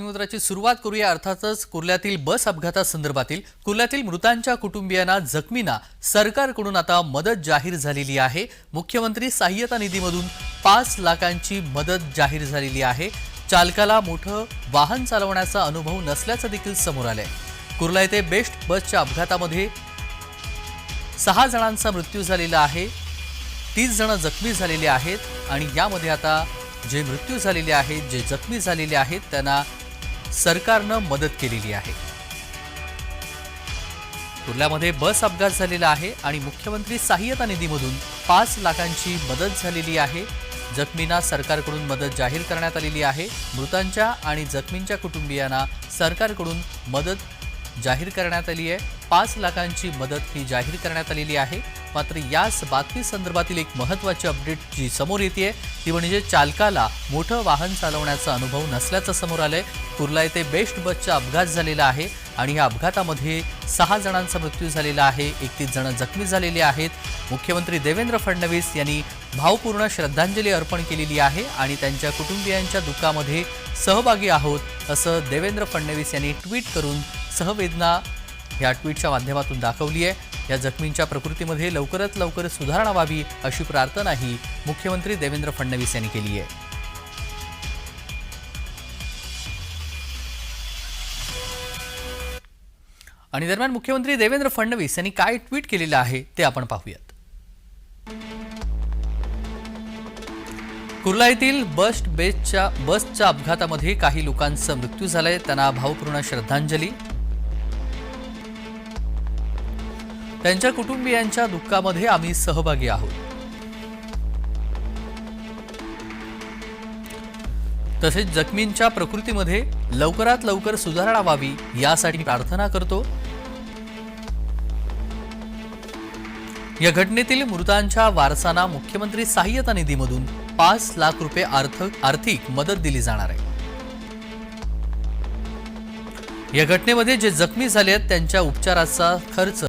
बातमीपत्राची सुरुवात करूया. अर्थातच कुर्ल्यातील बस अपघातासंदर्भातील कुर्ल्यातील मृतांच्या कुटुंबियांना जखमींना सरकारकडून आता मदत जाहीर झालेली आहे. मुख्यमंत्री सहाय्यता निधीमधून पाच लाखांची मदत जाहीर झालेली आहे. चालकाला मोठं वाहन चालवण्याचा अनुभव नसल्याचं देखील समोर आलंय. कुर्ला येथे बेस्ट बसच्या अपघातामध्ये सहा जणांचा मृत्यू झालेला आहे. तीस जण जखमी झालेले आहेत आणि यामध्ये आता जे मृत्यू झालेले आहेत जे जखमी झालेले आहेत त्यांना सरकारनं मदत केलेली आहे. कुर्ल्यामध्ये बस अपघात झालेला आहे आणि मुख्यमंत्री सहाय्यता निधीमधून पाच लाखांची मदत झालेली आहे. जखमींना सरकारकडून मदत जाहीर करण्यात आलेली आहे. मृतांच्या आणि जखमींच्या कुटुंबियांना सरकारकडून मदत जाहीर करण्यात आली आहे. पाच लाखांची मदत ही जाहीर करण्यात आलेली आहे. मात्र याच बातमी संदर्भातील एक महत्त्वाची अपडेट जी समोर येते ती म्हणजे चालकाला मोठं वाहन चालवण्याचा अनुभव नसल्याचं समोर आलंय. कुर्ला येथे बेस्ट बसचा अपघात झालेला आहे आणि या अपघातामध्ये सहा जणांचा मृत्यू झालेला आहे एकतीस जण जखमी झालेले आहेत. मुख्यमंत्री देवेंद्र फडणवीस यांनी भावपूर्ण श्रद्धांजली अर्पण केलेली आहे आणि त्यांच्या कुटुंबियांच्या दुःखामध्ये सहभागी आहोत असं देवेंद्र फडणवीस यांनी ट्विट करून सहवेदना ह्या ट्विटच्या माध्यमातून दाखवली आहे. या जखमींच्या प्रकृतीमध्ये लवकरात लवकर सुधारणा व्हावी अशी प्रार्थनाही मुख्यमंत्री देवेंद्र फडणवीस यांनी केली आहे. आणि दरम्यान मुख्यमंत्री देवेंद्र फडणवीस यांनी काय ट्विट केलेलं आहे ते आपण पाहूयात. कुर्ला येथील बस बेसच्या बसच्या अपघातामध्ये काही लोकांचा मृत्यू झालाय. त्यांना भावपूर्ण श्रद्धांजली. त्यांच्या कुटुंबियांच्या दुःखामध्ये आम्ही सहभागी आहोत. तसेच जखमींच्या प्रकृतीमध्ये लवकरात लवकर सुधारणा व्हावी यासाठी प्रार्थना करतो. या घटनेतील मृतांच्या वारसांना मुख्यमंत्री सहाय्यता निधीमधून पाच लाख रुपये आर्थिक मदत दिली जाणार आहे. या घटनेमध्ये जे जखमी झाले आहेत त्यांच्या उपचाराचा खर्च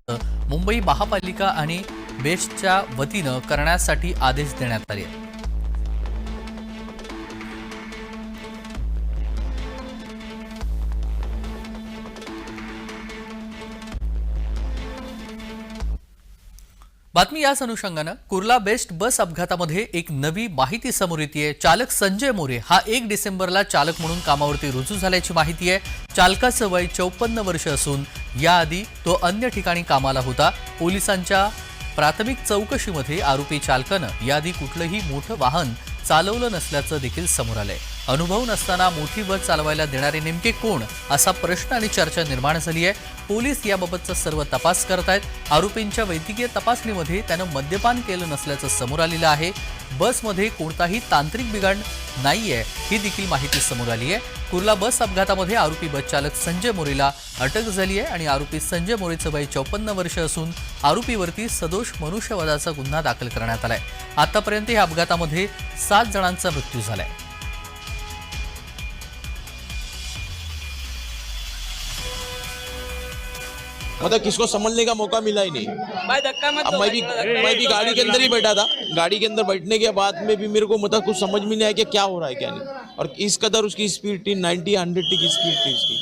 मुंबई महापालिका आणि बेस्टच्या वतीनं करण्यासाठी आदेश देण्यात आले. आहेत बातमी याच अनुषंगानं कुर्ला बेस्ट बस अपघातामध्ये एक नवी माहिती समोर येते चालक संजय मोरे हा एक डिसेंबरला चालक म्हणून कामावरती रुजू झाल्याची माहिती आहे. चालकाचं वय चौपन्न वर्ष असून याआधी तो अन्य ठिकाणी कामाला होता. पोलिसांच्या प्राथमिक चौकशीमध्ये आरोपी चालकानं याआधी कुठलंही मोठं वाहन चालवलं नसल्याचं देखील समोर आलंय. अनुभव नसताना मोठी बस चालवायला देणारे नेमके कोण असा प्रश्न आणि चर्चा निर्माण झाली आहे. पोलीस याबाबतचा सर्व तपास करत आहेत. आरोपींच्या वैद्यकीय तपासणीमध्ये त्यानं मद्यपान केलं नसल्याचं समोर आलेलं आहे. बसमध्ये कोणताही तांत्रिक बिघाड नाही आहे ही देखील माहिती समोर आली आहे. कुर्ला बस अपघातामध्ये आरोपी बस चालक संजय मोरेला अटक झाली आहे आणि आरोपी संजय मोरेचं वय चौपन्न वर्ष असून आरोपीवरती सदोष मनुष्यवधाचा गुन्हा दाखल करण्यात आला आहे आतापर्यंत या अपघातामध्ये सात जणांचा मृत्यू झाला आहे मतलब किसको समझने का मौका मिला ही नहीं। भाई धक्का मत अब मैं भी मैं भी गाड़ी के अंदर ही बैठा था। गाड़ी के अंदर बैठने के बाद में भी मेरे को मतलब कुछ समझ में नहीं आया कि क्या हो रहा है क्या नहीं। और इस कदर उसकी स्पीड थी 90 हंड्रेड की स्पीड थी उसकी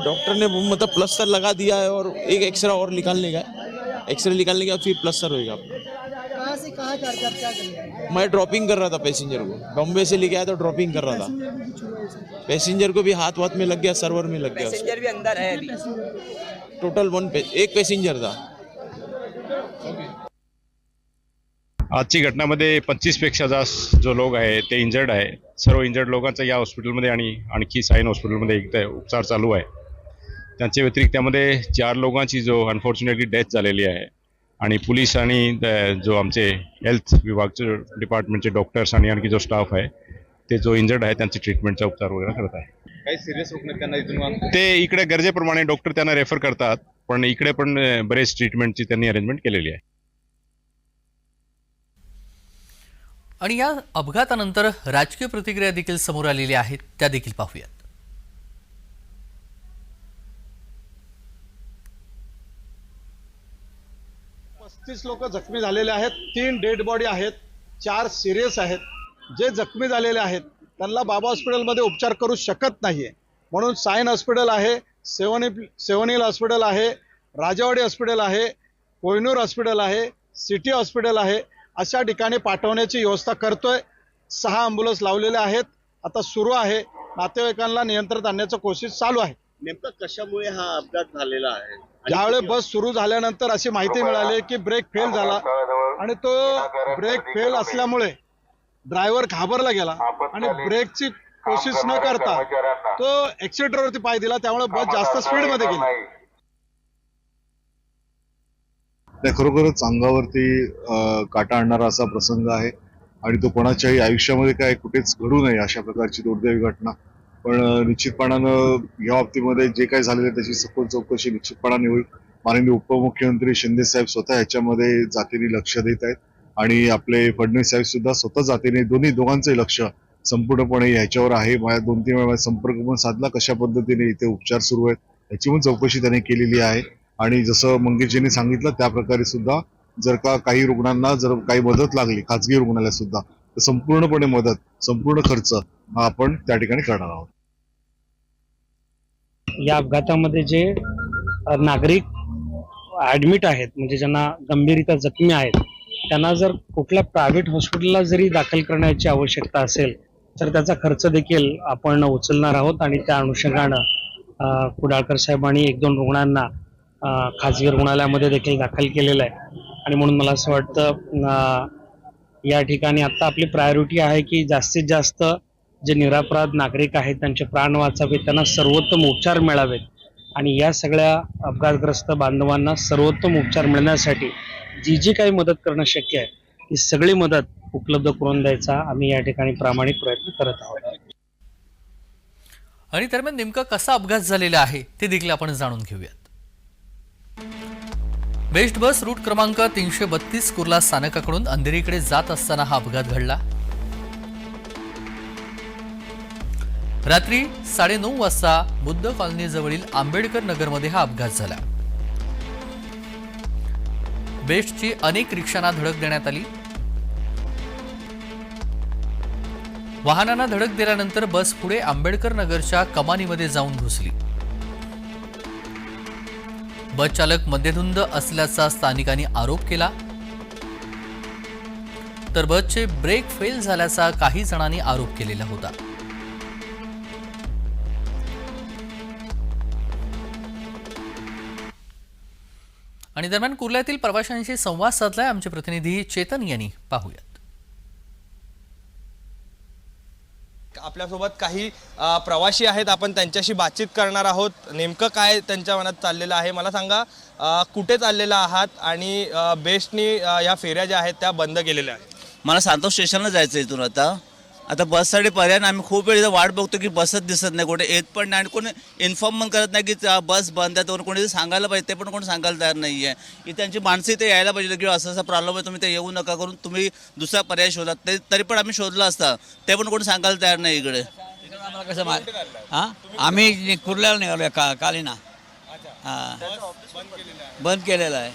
डॉक्टर ने मतलब प्लस्तर लगा दिया है और एक एक्सरे और निकालने का एक्सरे निकालने के बाद फिर प्लस्तर होएगा अपना। कहाँ से कहाँ जा रहे थे आप क्या करेंगे मैं ड्रॉपिंग कर रहा था पैसेंजर को। बॉम्बे से लेके आया तो ड्रॉपिंग कर रहा था। पैसेंजर को भी हाथ वाथ में लग गया सर्वर में लग गया। पैसेंजर भी अंदर है अभी। टोटल वन पे एक पैसेंजर था। आजची घटनामध्ये पंचवीसपेक्षा जास्त जो लोक आहे ते इंजर्ड आहे. सर्व इंजर्ड लोकांचा या हॉस्पिटलमध्ये आणि आणखी साईन हॉस्पिटलमध्ये इथे उपचार चालू आहे. त्यांच्या व्यतिरिक्त त्यामध्ये चार लोकांची जो अनफॉर्च्युनेटली डेथ झालेली आहे आणि पोलीस आणि जो आमचे हेल्थ विभागचे डिपार्टमेंटचे डॉक्टर्स आणि आणखी जो स्टाफ आहे ते जो इंजर्ड आहे त्यांचे ट्रीटमेंटचा उपचार वगैरे करत आहे. काही सिरियस रुग्ण त्यांना इथून ते इकडे गरजेप्रमाणे डॉक्टर त्यांना रेफर करतात पण इकडे पण अ, बरेच ट्रीटमेंटची त्यांनी अरेंजमेंट केलेली आहे. आणि या अपघातानंतर राजकीय प्रतिक्रिया देखील समोर आलेल्या आहेत त्या देखील पाहूयात. पस्तीस लोक जखमी झालेले आहेत तीन डेड बॉडी आहेत चार सिरियस आहेत. जे जखमी झालेले आहेत त्यांना बाबा हॉस्पिटलमध्ये उपचार करू शकत नाहीये. म्हणून सायन हॉस्पिटल आहे सेवन सेवन हिल हॉस्पिटल आहे राजावाडी हॉस्पिटल आहे कोहिनूर हॉस्पिटल आहे सिटी हॉस्पिटल आहे अशा ठिकाणी पाठवण्याची व्यवस्था करतोय. सहा अँब्युलन्स लावलेले आहेत. आता सुरू आहे. नातेवाईकांना नियंत्रणात आणण्याचं कोशिश चालू आहे. नेमकं कशामुळे हा अपघात झालेला आहे? ज्यावेळेस बस सुरू झाल्यानंतर अशी माहिती मिळाली की ब्रेक फेल झाला. आणि तो ब्रेक फेल असल्यामुळे ड्रायव्हर घाबरला गेला आणि ब्रेकची कोशिश न करता तो एक्सिलेटरवरती पाय दिला त्यामुळे बस जास्त स्पीडमध्ये गेली. नाही खरोखरच अंगावरती काटा आणणारा असा प्रसंग आहे आणि तो कोणाच्याही आयुष्यामध्ये काय कुठेच घडू नये अशा प्रकारची दुर्दैवी घटना. पण निश्चितपणानं या बाबतीमध्ये जे काही झालेलं आहे त्याची सखोल चौकशी निश्चितपणाने होईल. माननीय उपमुख्यमंत्री शिंदे साहेब स्वतः ह्याच्यामध्ये जातीने लक्ष देत आहेत. आणि आपले फडणवीस साहेब सुद्धा स्वतः जातीने दोन्ही दोघांचे लक्ष संपूर्णपणे याच्यावर आहे. माझ्या दोन तीन वेळा संपर्क पण साधला कशा पद्धतीने इथे उपचार सुरू आहेत याची पण चौकशी त्यांनी केलेली आहे. आणि जसं मंगेशजींनी सांगितलं त्या प्रकारे सुद्धा जर का काही रुग्णांना जर काही मदत लागली खाजगी रुग्णालयात सुद्धा तर संपूर्णपणे मदत संपूर्ण खर्च हा आपण त्या ठिकाणी करणार आहोत. या अपघातामध्ये जे नागरिक ऍडमिट आहेत म्हणजे ज्यांना गंभीररित्या जखमी आहेत त्यांना जर कुठल्या प्रायव्हेट हॉस्पिटलला जरी दाखल करण्याची आवश्यकता असेल तर त्याचा खर्च देखील आपण उचलणार आहोत आणि त्या अनुषंगानं कुडाळकर साहेबांनी एक दोन रुग्णांना खाजगी रुग्णालयामध्ये देखील दाखल केलेलं आहे. आणि म्हणून मला असं वाटतं या ठिकाणी आता आपली प्रायोरिटी आहे की जास्तीत जास्त जे निरापराध नागरिक आहेत त्यांचे प्राण वाचावेत त्यांना सर्वोत्तम उपचार मिळावेत. आणि या सगळ्या अपघातग्रस्त बांधवांना सर्वोत्तम उपचार मिळण्यासाठी जी जी काही मदत करणं शक्य आहे ती सगळी मदत उपलब्ध करून द्यायचा आम्ही या ठिकाणी प्रामाणिक प्रयत्न करत आहोत. आणि दरम्यान नेमका कसा अपघात झालेला आहे ते देखील आपण जाणून घेऊयात. बेस्ट बस रूट क्रमांक तीनशे बत्तीस कुर्ला स्थानकाकडून अंधेरीकडे जात असताना हा अपघात घडला. रात्री साडेनऊ वाजता बुद्ध कॉलनीजवळील आंबेडकर नगरमध्ये हा अपघात झाला. बेस्टची अनेक रिक्षांना धडक देण्यात आली. वाहनांना धडक दिल्यानंतर बस पुढे आंबेडकर नगरच्या कमानीमध्ये जाऊन घुसली. बस चालक मध्यधुंद असल्याचा स्थानिकांनी आरोप केला. तर बसचे ब्रेक फेल झाल्याचा काही जणांनी आरोप केलेला होता. आणि दरम्यान कुर्ल्यातील प्रवाशांशी संवाद साधलाय आमचे प्रतिनिधी चेतन यांनी. पाहूयात. आपल्यासोबत काही प्रवासी आहेत. आपण त्यांच्याशी बातचीत करणार आहोत. नेमकं काय त्यांच्या मनात चाललेलं आहे? मला सांगा कुठे चाललेला आहात? आणि बेस्टनी या फेऱ्या ज्या आहेत त्या बंद केलेल्या आहेत. मला सांतोष स्टेशनला जायचं आहे इथून आता. आता बससाठी पर्याय नाही. आम्ही खूप वेळ इथं वाट बघतो की बसच दिसत नाही. कुठे येत पण नाही आणि कोणी इन्फॉर्म पण करत नाही की बस बंद आहे. तर कोणी सांगायला पाहिजे. ते पण कोणी सांगायला तयार नाही आहे की त्यांची माणसं इथे यायला पाहिजे. की असं असं प्रॉब्लेम आहे तुम्ही ते येऊ नका करून. तुम्ही दुसरा पर्याय शोधा. ते तरी पण आम्ही शोधला असता. ते पण कोणी सांगायला तयार नाही इकडे. आम्हाला कसं मा हां? आम्ही कुर्ल्याला निघालो का कालीना. हां. बंद केलेलं आहे.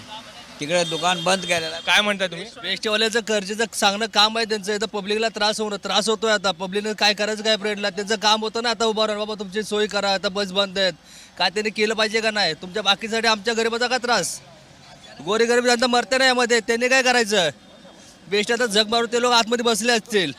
तिकडे दुकान बंद केलेलं. आहे काय म्हणताय तुम्ही? बेस्टवाल्याचं कर्जेचं चांगलं काम आहे त्यांचं. इथं पब्लिकला त्रास होणं त्रास होतोय आता. पब्लिकने काय करायचं काय प्रेडला त्यांचं काम होतं ना आता उभं राहून. बाबा तुमची सोय करा. आता बस बंद आहेत. काय त्यांनी केलं पाहिजे का नाही? तुमच्या बाकीसाठी आमच्या गरिबाचा का त्रास? गोरी गरीब जनता मरते ना यामध्ये त्यांनी काय करायचं? बेस्ट आता जग मारून ते लोक आतमध्ये बसले असतील.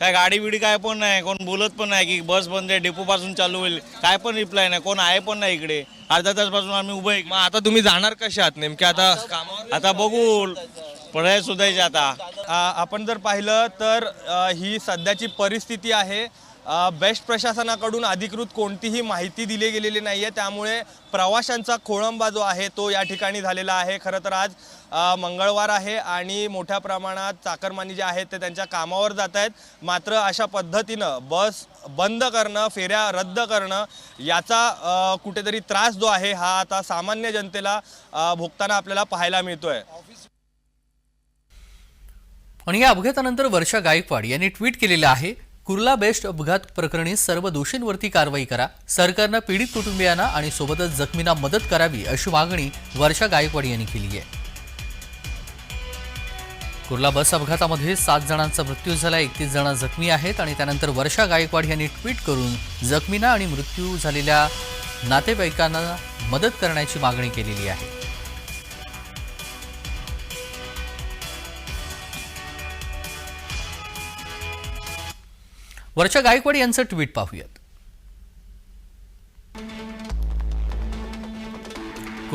काय गाडी बिडी काय पण नाही कोण बोलत पण नाही की बस बंद आहे डेपो पासून चालू होईल. काय पण रिप्लाय नाही कोण आहे पण नाही इकडे. अर्धा तासपासून आम्ही उभं आहे. मग आता तुम्ही जाणार कशात नेमक्या आता कामावर आता बघू. पर्याय शोधायचे आता. आ, आपण जर पाहिलं तर अ, ही सध्याची परिस्थिती आहे. अ, बेस्ट प्रशासनाकडून अधिकृत कोणतीही माहिती दिली गेलेली नाही आहे त्यामुळे प्रवाशांचा खोळंबा जो आहे तो या ठिकाणी झालेला आहे. खरं तर आज मंगळवार आहे आणि मोठ्या प्रमाणात चाकरमानी जे आहेत ते त्यांच्या कामावर जात आहेत. मात्र अशा पद्धतीनं बस बंद करणं फेऱ्या रद्द करणं याचा कुठेतरी त्रास जो आहे हा आता सामान्य जनतेला भोगताना आपल्याला पाहायला मिळतोय. आणि या अपघातानंतर वर्षा गायकवाड यांनी ट्विट केलेलं आहे कुर्ला बेस्ट अपघात प्रकरणी सर्व दोषींवरती कारवाई करा सरकारनं पीडित कुटुंबियांना आणि सोबतच जखमींना मदत करावी अशी मागणी वर्षा गायकवाड यांनी केली आहे. कुर्ला बस अपघातामध्ये सात जणांचा मृत्यू झाला एकतीस जण जखमी आहेत आणि त्यानंतर वर्षा गायकवाड यांनी ट्विट करून जखमींना आणि मृत्यू झालेल्या नातेवाईकांना मदत करण्याची मागणी केलेली आहे. वर्षा गायकवाड यांचं ट्विट पाहूयात.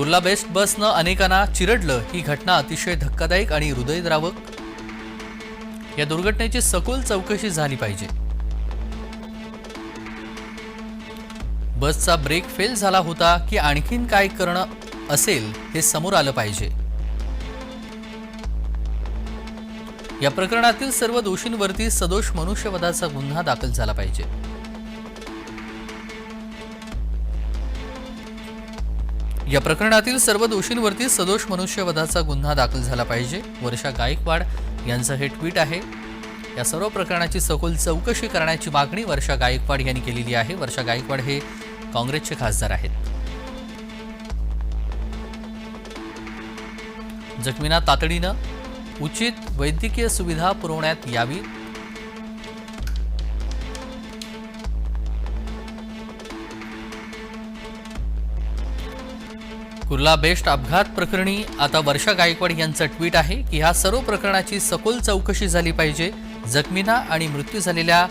कुर्ला बेस्ट बसनं अनेकांना चिरडलं. ही घटना अतिशय धक्कादायक आणि हृदयद्रावक. या दुर्घटनेची सखोल चौकशी झाली पाहिजे. बसचा ब्रेक फेल झाला होता की आणखीन काय करणं असेल हे समोर आलं पाहिजे. या प्रकरणातील सर्व दोषींवरती सदोष मनुष्यवधाचा गुन्हा दाखल झाला पाहिजे. या प्रकरणातील सर्व दोषींवरती सदोष मनुष्यवधाचा गुन्हा दाखल झाला पाहिजे. वर्षा गायकवाड यांचं हे ट्विट आहे. या सर्व प्रकरणाची सखोल चौकशी करण्याची मागणी वर्षा गायकवाड यांनी केलेली आहे. वर्षा गायकवाड हे काँग्रेसचे खासदार आहेत. जखमींना तातडीनं उचित वैद्यकीय सुविधा पुरवण्यात यावी. कुर्ला बेस्ट अपघात प्रकरणी आता वर्षा गायकवाड यांचं ट्विट आहे की ह्या सर्व प्रकरणाची सखोल चौकशी झाली पाहिजे. जखमींना आणि मृत्यू झालेल्या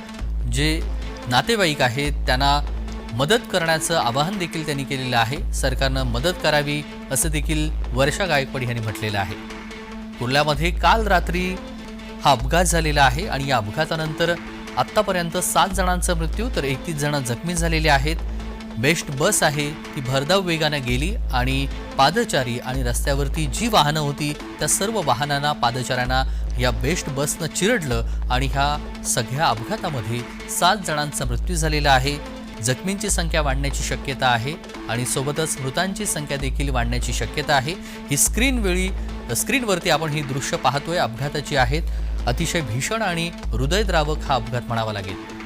जे नातेवाईक आहेत त्यांना मदत करण्याचं आवाहन देखील त्यांनी केलेलं आहे. सरकारनं मदत करावी असं देखील वर्षा गायकवाड यांनी म्हटलेलं आहे. कुर्ल्यामध्ये काल रात्री हा अपघात झालेला आहे आणि या अपघातानंतर आत्तापर्यंत सात जणांचा मृत्यू तर एकतीस जण जखमी झालेले आहेत. बेस्ट बस आहे ती भरधाव वेगानं गेली आणि पादचारी आणि रस्त्यावरती जी वाहनं होती त्या सर्व वाहनांना पादचाऱ्यांना या बेस्ट बसनं चिरडलं आणि ह्या सगळ्या अपघातामध्ये सात जणांचा मृत्यू झालेला आहे. जखमींची संख्या वाढण्याची शक्यता आहे आणि सोबतच मृतांची संख्या देखील वाढण्याची शक्यता आहे. ही स्क्रीनवेळी स्क्रीनवरती आपण ही दृश्य पाहतोय अपघाताची आहेत. अतिशय भीषण आणि हृदयद्रावक हा अपघात म्हणावा लागेल.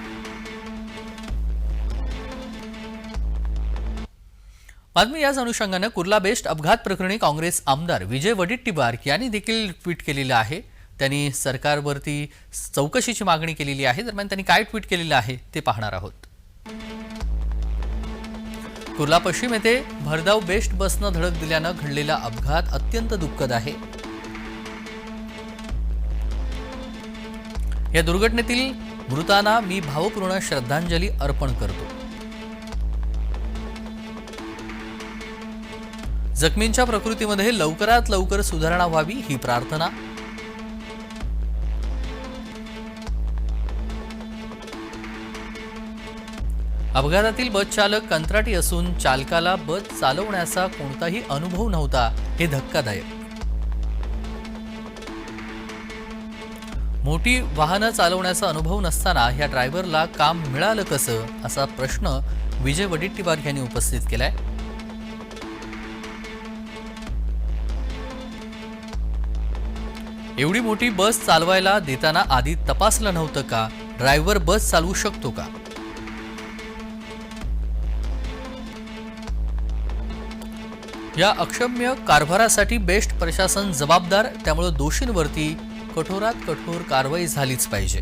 बातमी याच अनुषंगानं कुर्ला बेस्ट अपघात प्रकरणी काँग्रेस आमदार विजय वडेट्टीवार यांनी देखील ट्विट केलेलं आहे. त्यांनी सरकारवरती चौकशीची मागणी केलेली आहे. दरम्यान त्यांनी काय ट्विट केलेलं आहे ते पाहणार आहोत. कुर्ला पश्चिम येथे भरधाव बेस्ट बसनं धडक दिल्यानं घडलेला अपघात अत्यंत दुःखद आहे. या दुर्घटनेतील मृतांना मी भावपूर्ण श्रद्धांजली अर्पण करतो. जखमींच्या प्रकृतीमध्ये लवकरात लवकर सुधारणा व्हावी ही प्रार्थना. अपघातातील बस चालक कंत्राटी असून चालकाला बस चालवण्याचा कोणताही अनुभव नव्हता हे धक्कादायक. मोठी वाहनं चालवण्याचा अनुभव नसताना ह्या ड्रायव्हरला काम मिळालं कसं असा प्रश्न विजय वडेट्टीवार यांनी उपस्थित केलाय. एवढी मोठी बस चालवायला देताना आधी तपासलं नव्हतं का? ड्रायव्हर बस चालवू शकतो का? या अक्षम्य कारभारासाठी बेस्ट प्रशासन जबाबदार त्यामुळे दोषींवरती कठोरात कठोर कारवाई झालीच पाहिजे.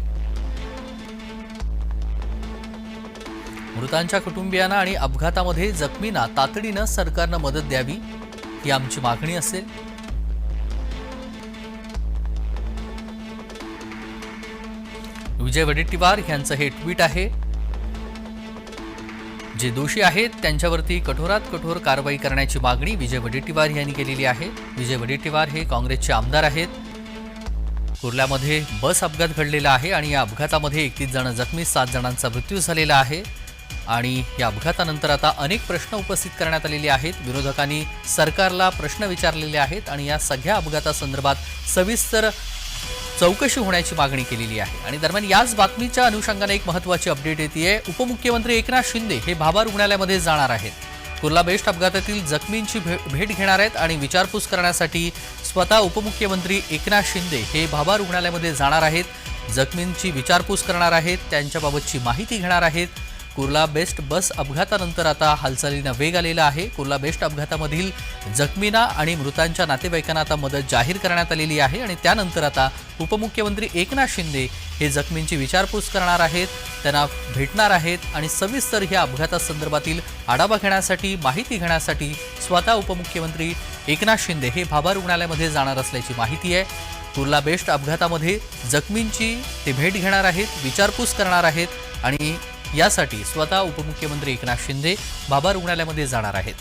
मृतांच्या कुटुंबियांना आणि अपघातामध्ये जखमींना तातडीनं सरकारनं मदत द्यावी ही आमची मागणी असेल. विजय वडेट्टीवार यांचं हे ट्विट आहे. जे दोषी आहेत त्यांच्यावरती कठोरात कठोर कारवाई करण्याची मागणी विजय वडेट्टीवार यांनी केलेली आहे. विजय वडेट्टीवार हे काँग्रेसचे आमदार आहेत. कुर्ल्यामध्ये बस अपघात घडलेला आहे आणि या अपघातामध्ये एकतीस जण जखमी सात जणांचा मृत्यू झालेला आहे. आणि या अपघातानंतर आता अनेक प्रश्न उपस्थित करण्यात आलेले आहेत. विरोधकांनी सरकारला प्रश्न विचारलेले आहेत आणि या सगळ्या अपघातासंदर्भात सविस्तर चौकशी होण्याची मागणी केलेली आहे. आणि दरम्यान याच बातमीच्या अनुषंगाने एक महत्त्वाची अपडेट येते उपमुख्यमंत्री एकनाथ शिंदे हे भाभा रुग्णालयामध्ये जाणार आहेत. कुर्ला बेस्ट अपघातातील जखमींची भेट घेणार आहेत आणि विचारपूस करण्यासाठी स्वतः उपमुख्यमंत्री एकनाथ शिंदे हे भाभा रुग्णालयामध्ये जाणार आहेत. जखमींची विचारपूस करणार आहेत. त्यांच्याबाबतची माहिती घेणार आहेत. कुर्ला बेस्ट बस अपघातानंतर आता हालचालींना वेग आलेला आहे. कुर्ला बेस्ट अपघातामधील जखमींना आणि मृतांच्या नातेवाईकांना आता मदत जाहीर करण्यात आलेली आहे आणि त्यानंतर आता उपमुख्यमंत्री एकनाथ शिंदे हे जखमींची विचारपूस करणार आहेत. त्यांना भेटणार आहेत आणि सविस्तर ह्या अपघातासंदर्भातील आढावा घेण्यासाठी माहिती घेण्यासाठी स्वतः उपमुख्यमंत्री एकनाथ शिंदे हे भाभा रुग्णालयामध्ये जाणार असल्याची माहिती आहे. कुर्ला बेस्ट अपघातामध्ये जखमींची ते भेट घेणार आहेत विचारपूस करणार आहेत आणि यासाठी स्वतः उपमुख्यमंत्री एकनाथ शिंदे बाबा रुग्णालयामध्ये जाणार आहेत.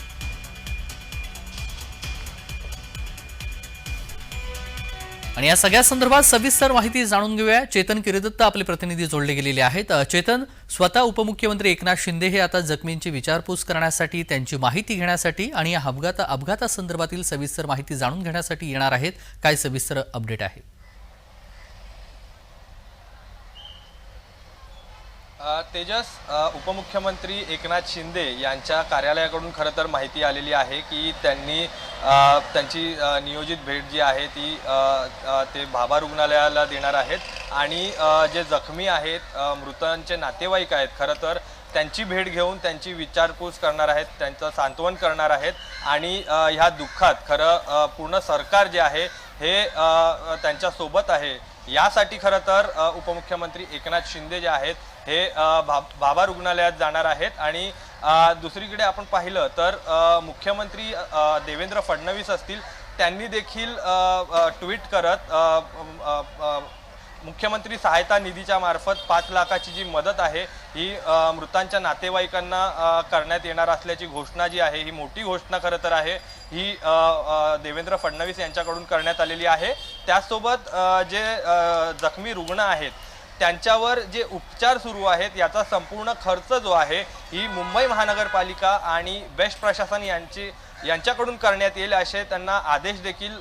आणि या सगळ्या संदर्भात सविस्तर माहिती जाणून घेऊया. चेतन किरीदत्त आपले प्रतिनिधी जोडले गेलेले आहेत. चेतन स्वतः उपमुख्यमंत्री एकनाथ शिंदे हे आता जखमींची विचारपूस करण्यासाठी त्यांची माहिती घेण्यासाठी आणि या अपघात अपघातासंदर्भातील सविस्तर माहिती जाणून घेण्यासाठी येणार आहेत. काय सविस्तर अपडेट आहे? तेजस उपमुख्यमंत्री एकनाथ शिंदे यांच्या कार्यालयाकडून खरं तर माहिती आलेली आहे की त्यांनी त्यांची नियोजित भेट जी आहे ती ते भाभा रुग्णालयाला देणार आहेत. आणि जे जखमी आहेत मृतांचे नातेवाईक आहेत खरं तर त्यांची भेट घेऊन त्यांची विचारपूस करणार आहेत त्यांचं सांत्वन करणार आहेत. आणि ह्या दुःखात खरं पूर्ण सरकार जे आहे हे त्यांच्यासोबत आहे. यासाठी खरं तर उपमुख्यमंत्री एकनाथ शिंदे जे आहेत हे भा बाबा रुग्णालयात जाणार आहेत आणि दुसरीकडे आपण पाहिलं तर मुख्यमंत्री देवेंद्र फडणवीस असतील त्यांनी देखील ट्विट करत मुख्यमंत्री सहायता निधीच्या मार्फत पाच लाखाची जी मदत आहे ही मृतांच्या नातेवाईकांना करण्यात येणार असल्याची घोषणा जी आहे ही मोठी घोषणा खरं तर आहे ही देवेंद्र फडणवीस यांच्याकडून करण्यात आलेली आहे. त्याचसोबत जे जखमी रुग्ण आहेत त्यांच्यावर जे उपचार सुरू आहेत याचा संपूर्ण खर्च जो आहे ही मुंबई महानगरपालिका आणि बेस्ट प्रशासन यांची यांच्याकडून करण्यात येईल असे त्यांना आदेश देखील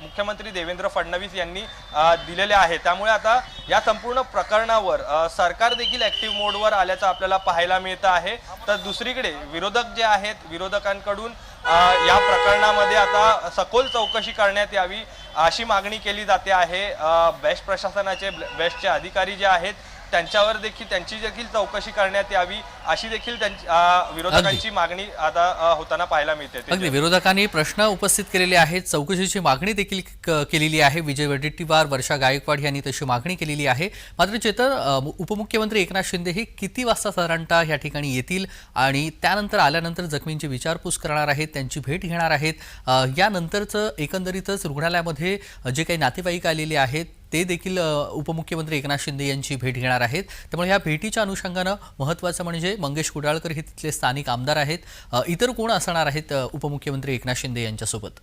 मुख्यमंत्री देवेंद्र फडणवीस यांनी दिलेले आहे. त्यामुळे आता या संपूर्ण प्रकरणावर सरकार देखील ॲक्टिव्ह मोडवर आल्याचं आपल्याला पाहायला मिळतं आहे. तर दुसरीकडे विरोधक जे आहेत विरोधकांकडून या प्रकरणामध्ये आता सखोल चौकशी करण्यात यावी. अशी मागणी केली जाते आहे. बेस्ट प्रशासनाचे बेस्टचे अधिकारी जे आहेत त्यांच्यावर देखील त्यांची देखील चौकशी करण्यात यावी अशी देखील विरोधकांची मागणी आता होताना पाहायला मिळते विरोधकांनी प्रश्न उपस्थित केलेले आहेत चौकशीची मागणी देखील क- केलेली आहे. विजय वडेट्टीवार वर्षा गायकवाड यांनी तशी मागणी केलेली आहे. मात्र चेतन उपमुख्यमंत्री एकनाथ शिंदे हे किती वाजता साधारणतः या ठिकाणी येतील आणि त्यानंतर आल्यानंतर जखमींची विचारपूस करणार आहेत त्यांची भेट घेणार आहेत यानंतरचं एकंदरीतच रुग्णालयामध्ये जे काही नातेवाईक आलेले आहेत ते देखील उपमुख्यमंत्री एकनाथ शिंदे यांची भेट घेणार आहेत. त्यामुळे ह्या भेटीच्या अनुषंगानं महत्त्वाचं म्हणजे मंगेश कुडाळकर हे तिथले स्थानिक आमदार आहेत. इतर कोण असणार आहेत उपमुख्यमंत्री एकनाथ शिंदे यांच्यासोबत?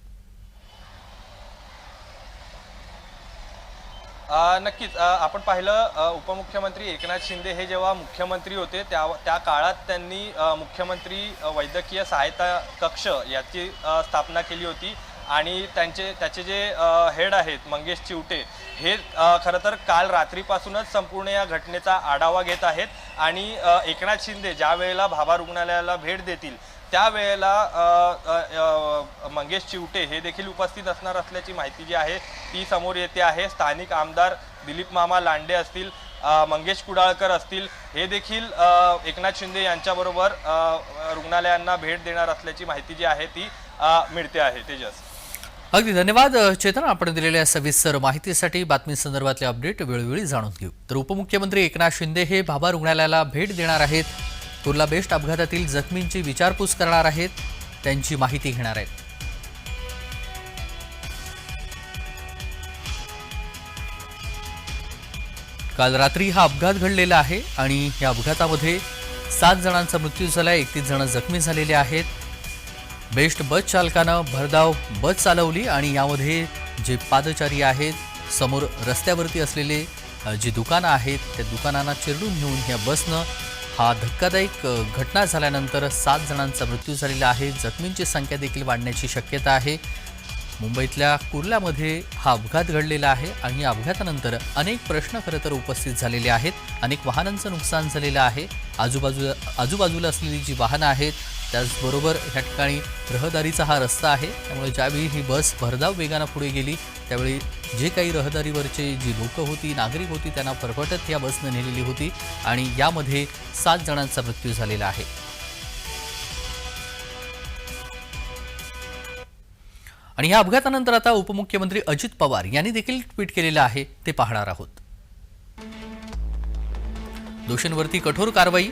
नक्कीच. आपण पाहिलं उपमुख्यमंत्री एकनाथ शिंदे हे जेव्हा मुख्यमंत्री होते त्या त्या काळात त्यांनी मुख्यमंत्री वैद्यकीय सहायता कक्ष याची स्थापना केली होती. आणि त्यांचे त्याचे जे हेड आहेत मंगेश चिवटे हे खरं तर काल रात्रीपासूनच संपूर्ण या घटनेचा आढावा घेत आहेत आणि एकनाथ शिंदे ज्या वेळेला भाभा रुग्णालयाला भेट देतील त्यावेळेला मंगेश चिवटे हे देखील उपस्थित असणार असल्याची माहिती जी आहे ती समोर येते आहे. स्थानिक आमदार दिलीप मामा लांडे असतील मंगेश कुडाळकर असतील हे देखील एकनाथ शिंदे यांच्याबरोबर रुग्णालयांना भेट देणार असल्याची माहिती जी आहे ती मिळते आहे. तेजस. अगदी धन्यवाद चेतना चेतन. आपण दिलेल्या सविस्तर माहितीसाठी बातमी संदर्भातले अपडेट वेळोवेळी जाणून घेऊ. तर उपमुख्यमंत्री एकनाथ शिंदे हे भाभा रुग्णालयाला भेट देणार आहेत. कुर्ला बेस्ट अपघातातील जखमींची विचारपूस करणार आहेत. त्यांची माहिती घेणार आहेत. काल रात्री हा अपघात घडलेला आहे आणि या अपघातामध्ये सात जणांचा मृत्यू झाला आहे एकतीस जण जखमी झालेले आहेत. बेस्ट बस चालकानं भरधाव बस चालवली आणि यामध्ये जे पादचारी आहेत समोर रस्त्यावरती असलेले जी दुकानं आहेत त्या दुकानांना चिरडून घेऊन या बसनं हा धक्कादायक घटना झाल्यानंतर सात जणांचा मृत्यू झालेला आहे. जखमींची संख्या देखील वाढण्याची शक्यता आहे. मुंबईतल्या कुर्ल्यामध्ये हा अपघात घडलेला आहे आणि या अपघातानंतर अनेक प्रश्न खरं तर उपस्थित झालेले आहेत. अनेक वाहनांचं नुकसान झालेलं आहे. आजूबाजू आजूबाजूला असलेली जी वाहनं आहेत त्याचबरोबर ह्या ठिकाणी रहदारीचा हा रस्ता आहे. त्यामुळे ज्यावेळी ही बस भरधाव वेगानं पुढे गेली त्यावेळी जे काही रहदारीवरचे जी लोकं होती नागरिक होती त्यांना फरफटत या बसनं नेलेली होती आणि यामध्ये सात जणांचा मृत्यू झालेला आहे. आणि या अपघातानंतर आता उपमुख्यमंत्री अजित पवार यांनी देखील ट्विट केलेलं आहे ते पाहणार आहोत. दोषींवरती कठोर कारवाई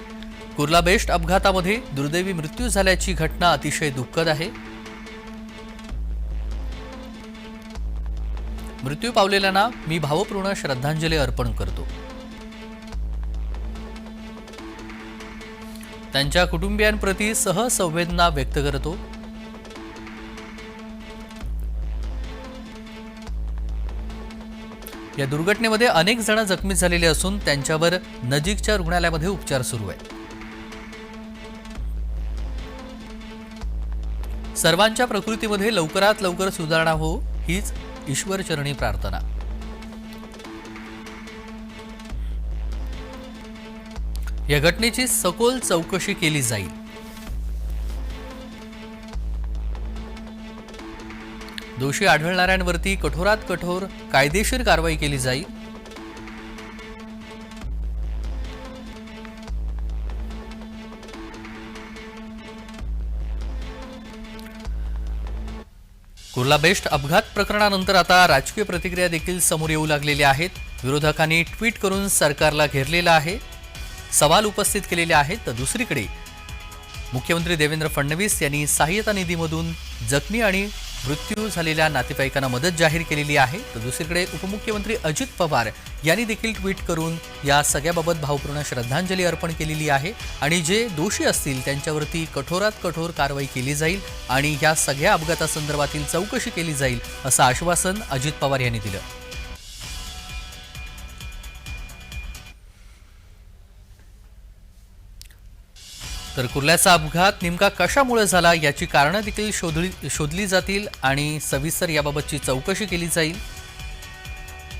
कुर्ला बेस्ट अपघातामध्ये दुर्दैवी मृत्यू झाल्याची घटना अतिशय दुःखद आहे. मृत्यू पावलेल्यांना मी भावपूर्ण श्रद्धांजली अर्पण करतो. त्यांच्या कुटुंबियांप्रती सहसंवेदना व्यक्त करतो. या दुर्घटनेमध्ये अनेक जण जखमी झालेले असून त्यांच्यावर नजीकच्या रुग्णालयामध्ये उपचार सुरू आहेत. सर्वांच्या प्रकृतीमध्ये लवकरात लवकर सुधारणा हो हीच ईश्वरचरणी प्रार्थना. या घटनेची सखोल चौकशी केली जाईल. दोषी आढळणाऱ्यांवरती कठोरात कठोर कायदेशीर कारवाई केली जाईल. कुर्ला बेस्ट अपघात प्रकरणानंतर आता राजकीय प्रतिक्रिया देखील समोर येऊ लागलेल्या आहेत. विरोधकांनी ट्विट करून सरकारला घेरलेलं आहे. सवाल उपस्थित केलेले आहेत. तर दुसरीकडे मुख्यमंत्री देवेंद्र फडणवीस यांनी सहाय्यता निधीमधून जखमी आणि मृत्यू झालेल्या नातेवाईकांना मदत जाहीर केलेली आहे. तर दुसरीकडे उपमुख्यमंत्री अजित पवार यांनी देखील ट्विट करून या सगळ्याबाबत भावपूर्ण श्रद्धांजली अर्पण केलेली आहे आणि जे दोषी असतील त्यांच्यावरती कठोरात कठोर कारवाई केली जाईल आणि या सगळ्या अपघातासंदर्भातील चौकशी केली जाईल असं आश्वासन अजित पवार यांनी दिलं. तर कुर्ल्याचा अपघात नेमका कशामुळे झाला याची कारणं देखील शोधली शोधली जातील आणि सविस्तर याबाबतची चौकशी केली जाईल.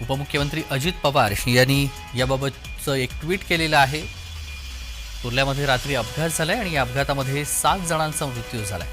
उपमुख्यमंत्री अजित पवार यांनी याबाबतचं एक ट्विट केलेलं आहे. कुर्ल्यामध्ये रात्री अपघात झालाय आणि या अपघातामध्ये सात जणांचा मृत्यू झालाय.